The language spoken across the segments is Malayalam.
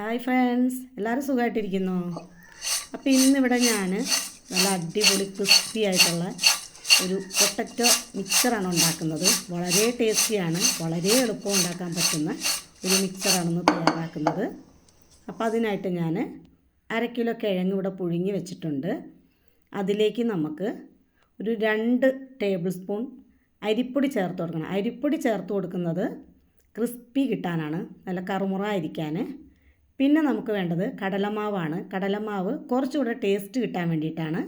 ഹായ് ഫ്രണ്ട്സ് എല്ലാവരും സുഖമായിട്ടിരിക്കുന്നോ അപ്പോൾ ഇന്നിവിടെ ഞാൻ നല്ല അടിപൊളി ക്രിസ്പി ആയിട്ടുള്ള ഒരു പൊട്ടറ്റോ മിക്സറാണ് ഉണ്ടാക്കുന്നത്. വളരെ ടേസ്റ്റിയാണ് വളരെ എളുപ്പം ഉണ്ടാക്കാൻ പറ്റുന്ന ഒരു മിക്സറാണെന്ന് തയ്യാറാക്കുന്നത്. അപ്പോൾ അതിനായിട്ട് ഞാൻ അര കിലോ കിഴങ്ങ് ഇവിടെ പുഴുങ്ങി വെച്ചിട്ടുണ്ട്. അതിലേക്ക് നമുക്ക് ഒരു രണ്ട് ടേബിൾ സ്പൂൺ അരിപ്പൊടി ചേർത്ത് കൊടുക്കണം. അരിപ്പൊടി ചേർത്ത് കൊടുക്കുന്നത് ക്രിസ്പി കിട്ടാനാണ്. നല്ല കറുമുറ ആയിരിക്കാൻ പിന്നെ നമുക്ക് വേണ്ടത് കടലമാവാണ്. കടലമാവ് കുറച്ചുകൂടെ ടേസ്റ്റ് കിട്ടാൻ വേണ്ടിയിട്ടാണ്.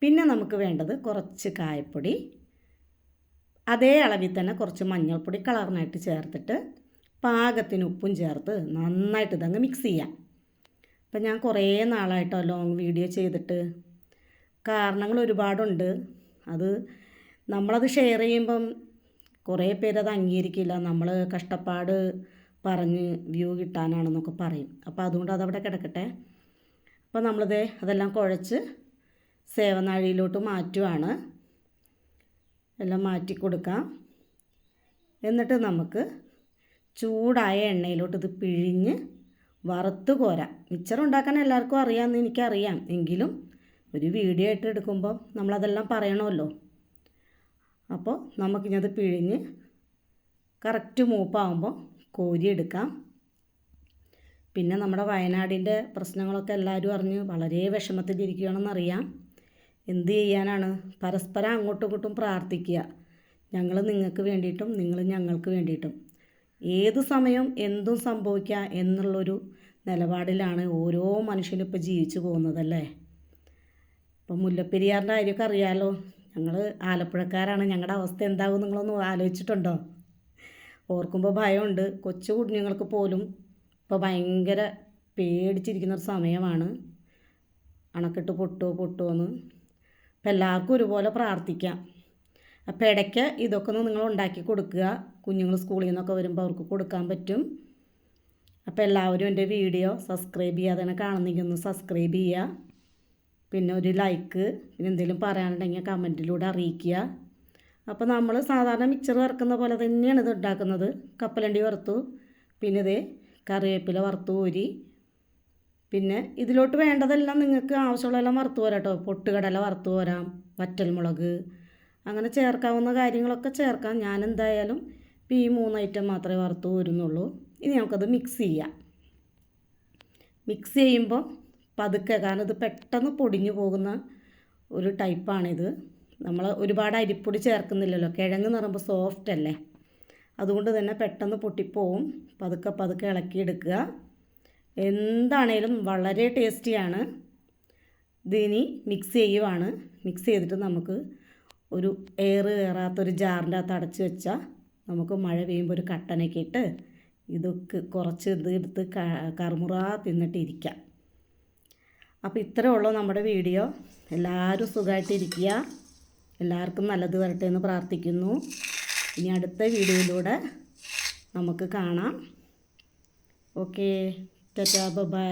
പിന്നെ നമുക്ക് വേണ്ടത് കുറച്ച് കായപ്പൊടി. അതേ അളവിൽ തന്നെ കുറച്ച് മഞ്ഞൾപ്പൊടി കളറിനായിട്ട് ചേർത്തിട്ട് പാകത്തിന് ഉപ്പും ചേർത്ത് നന്നായിട്ട് ഇതങ്ങ് മിക്സ് ചെയ്യാം. അപ്പം ഞാൻ കുറേ നാളായിട്ടോ ലോങ് വീഡിയോ ചെയ്തിട്ട്. കാരണങ്ങൾ ഒരുപാടുണ്ട്. അത് നമ്മളത് ഷെയർ ചെയ്യുമ്പം കുറേ പേരത് അംഗീകരിക്കില്ല. നമ്മൾ കഷ്ടപ്പാട് പറഞ്ഞ് വ്യൂ കിട്ടാനാണെന്നൊക്കെ പറയും. അപ്പോൾ അതുകൊണ്ട് അതവിടെ കിടക്കട്ടെ. അപ്പോൾ നമ്മളിത് അതെല്ലാം കുഴച്ച് സേവനാഴിയിലോട്ട് മാറ്റുവാണ്. എല്ലാം മാറ്റി കൊടുക്കാം. എന്നിട്ട് നമുക്ക് ചൂടായ എണ്ണയിലോട്ട് ഇത് പിഴിഞ്ഞ് വറുത്ത് കോരാം. മിച്ചർ ഉണ്ടാക്കാൻ എല്ലാവർക്കും അറിയാമെന്ന് എനിക്കറിയാം. എങ്കിലും ഒരു വീഡിയോ ആയിട്ട് എടുക്കുമ്പോൾ നമ്മളതെല്ലാം പറയണമല്ലോ. അപ്പോൾ നമുക്കിഞ്ഞത് പിഴിഞ്ഞ് കറക്റ്റ് മൂപ്പാകുമ്പോൾ കോരിയെടുക്കാം. പിന്നെ നമ്മുടെ വയനാടിന്റെ പ്രശ്നങ്ങളൊക്കെ എല്ലാവരും അറിഞ്ഞ് വളരെ വിഷമത്തിലിരിക്കുകയാണെന്നറിയാം. എന്ത് ചെയ്യാനാണ്? പരസ്പരം അങ്ങോട്ടും ഇങ്ങോട്ടും പ്രാർത്ഥിക്കുക. ഞങ്ങൾ നിങ്ങൾക്ക് വേണ്ടിയിട്ടും നിങ്ങൾ ഞങ്ങൾക്ക് വേണ്ടിയിട്ടും. ഏത് സമയം എന്തും സംഭവിക്കാം എന്നുള്ളൊരു നിലപാടിലാണ് ഓരോ മനുഷ്യനും ഇപ്പോൾ ജീവിച്ചു പോകുന്നതല്ലേ? ഇപ്പം മുല്ലപ്പെരിയാറിന്റെ കാര്യമൊക്കെ അറിയാമല്ലോ ഞങ്ങൾ ആലപ്പുഴക്കാരാണ്. ഞങ്ങളുടെ അവസ്ഥ എന്താകും നിങ്ങളൊന്ന് ആലോചിച്ചിട്ടുണ്ടോ? ഓർക്കുമ്പോൾ ഭയമുണ്ട്. കൊച്ചു കുഞ്ഞുങ്ങൾക്ക് പോലും ഇപ്പോൾ ഭയങ്കര പേടിച്ചിരിക്കുന്ന ഒരു സമയമാണ്. അണക്കെട്ട് പൊട്ടുമോ പൊട്ടുമോ എന്ന്. അപ്പം എല്ലാവർക്കും ഒരുപോലെ പ്രാർത്ഥിക്കാം. അപ്പോൾ ഇടയ്ക്ക് ഇതൊക്കെ ഒന്ന് നിങ്ങൾ ഉണ്ടാക്കി കൊടുക്കുക. കുഞ്ഞുങ്ങൾ സ്കൂളിൽ നിന്നൊക്കെ വരുമ്പോൾ അവർക്ക് കൊടുക്കാൻ പറ്റും. അപ്പോൾ എല്ലാവരും എന്റെ വീഡിയോ സബ്സ്ക്രൈബ് ചെയ്യാതെ കാണുന്നെങ്കിൽ ഒന്ന് സബ്സ്ക്രൈബ് ചെയ്യുക. പിന്നെ ഒരു ലൈക്ക് പിന്നെ എന്തെങ്കിലും പറയാനുണ്ടെങ്കിൽ കമന്റിലൂടെ അറിയിക്കുക. അപ്പോൾ നമ്മൾ സാധാരണ മിക്സർ വറുക്കുന്ന പോലെ തന്നെയാണ് ഇത് ഉണ്ടാക്കുന്നത്. കപ്പലണ്ടി വറുത്തു പിന്നെ ഇത് കറിവേപ്പില വറുത്തു ഊരി. പിന്നെ ഇതിലോട്ട് വേണ്ടതെല്ലാം നിങ്ങൾക്ക് ആവശ്യമുള്ളതെല്ലാം വറുത്തു പോരാട്ടോ പൊട്ടുകടല വറുത്തു പോരാം വറ്റൽമുളക് അങ്ങനെ ചേർക്കാവുന്ന കാര്യങ്ങളൊക്കെ ചേർക്കാം. ഞാൻ എന്തായാലും ഇപ്പോൾ ഈ മൂന്ന് ഐറ്റം മാത്രമേ വറുത്തു വരുന്നുള്ളൂ ഇനി നമുക്കത് മിക്സ് ചെയ്യാം. മിക്സ് ചെയ്യുമ്പോൾ പതുക്കെ കാരണം ഇത് പെട്ടെന്ന് പൊടിഞ്ഞു പോകുന്ന ഒരു ടൈപ്പാണിത് നമ്മൾ ഒരുപാട് അരിപ്പൊടി ചേർക്കുന്നില്ലല്ലോ. കിഴങ്ങ് എന്ന് പറയുമ്പോൾ സോഫ്റ്റ് അല്ലേ? അതുകൊണ്ട് തന്നെ പെട്ടെന്ന് പൊട്ടിപ്പോവും. പതുക്കെ പതുക്കെ ഇളക്കിയെടുക്കുക. എന്താണേലും വളരെ ടേസ്റ്റിയാണ്. ഇതിനി മിക്സ് ചെയ്യുവാണ്. മിക്സ് ചെയ്തിട്ട് നമുക്ക് ഒരു എയർ കയറാത്തൊരു ജാറിന്റെ അകത്ത് അടച്ച് വെച്ചാൽ നമുക്ക് മഴ പെയ്യുമ്പോൾ ഒരു കട്ടനൊക്കെ ഇട്ട് ഇതൊക്കെ കുറച്ച് ഇത് എടുത്ത് കറുമുറ തിന്നിട്ടിരിക്കാം അപ്പോൾ ഇത്രയേ ഉള്ളൂ നമ്മുടെ വീഡിയോ. എല്ലാവരും സുഖമായിട്ടിരിക്കുക. എല്ലാവർക്കും നല്ലത് വരട്ടെ എന്ന് പ്രാർത്ഥിക്കുന്നു. ഇനി അടുത്ത വീഡിയോയിലൂടെ നമുക്ക് കാണാം. Okay tata bye